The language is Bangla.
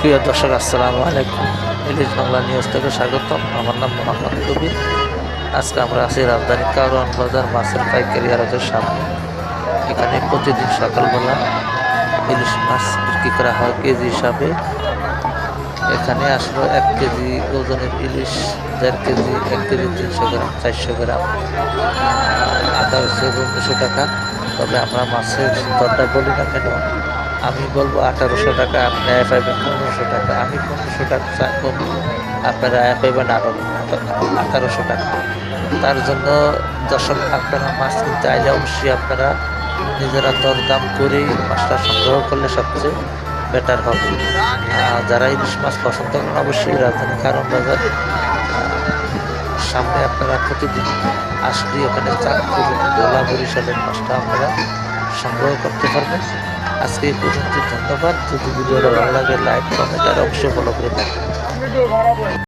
প্রিয় দর্শক, আসসালামু আলাইকুম। ইলিশ বাংলা নিউজ থেকে স্বাগতম। আমার নাম মোহাম্মদ কবির আজকে আমরা আছি রাজধানী কারণ বাজার, মাছের পাইকারি আড়তের সামনে। এখানে প্রতিদিন সকালবেলা ইলিশ মাছ বিক্রি করা হয় কেজি হিসাবে। এখানে আসলো এক কেজি ওজনের ইলিশ, দেড় কেজি, এক কেজি তিনশো গ্রাম, চারশো গ্রাম। আদা হচ্ছে টাকা। তবে আমরা মাছের দরটা বলি না কেন? আমি বলব আঠারোশো টাকা, আপনি আয় পাইবেন পনেরোশো টাকা। আমি পনেরোশো টাকা বলব আপনারা আয় পাইবেন আরও আঠারোশো টাকা। তার জন্য দর্শক, আপনারা মাছ কিনতে আইলে অবশ্যই আপনারা নিজেরা দরদাম করে মাছটা সংগ্রহ করলে সবচেয়ে বেটার হবে। যারা ইলিশ মাছ পছন্দ করেন, অবশ্যই রাজধানী কারণ বাজার সামনে আপনারা প্রতিদিন আসলে ওখানে চাঁদপুর, দোলা বরিশালের মাছটা আপনারা সংগ্রহ করতে পারবেন। আজকে এই পর্যন্ত ধন্যবাদ। যদি ভিডিওটা ভালো লাগে লাইক কমেন্ট আর অবশ্যই ফলো করে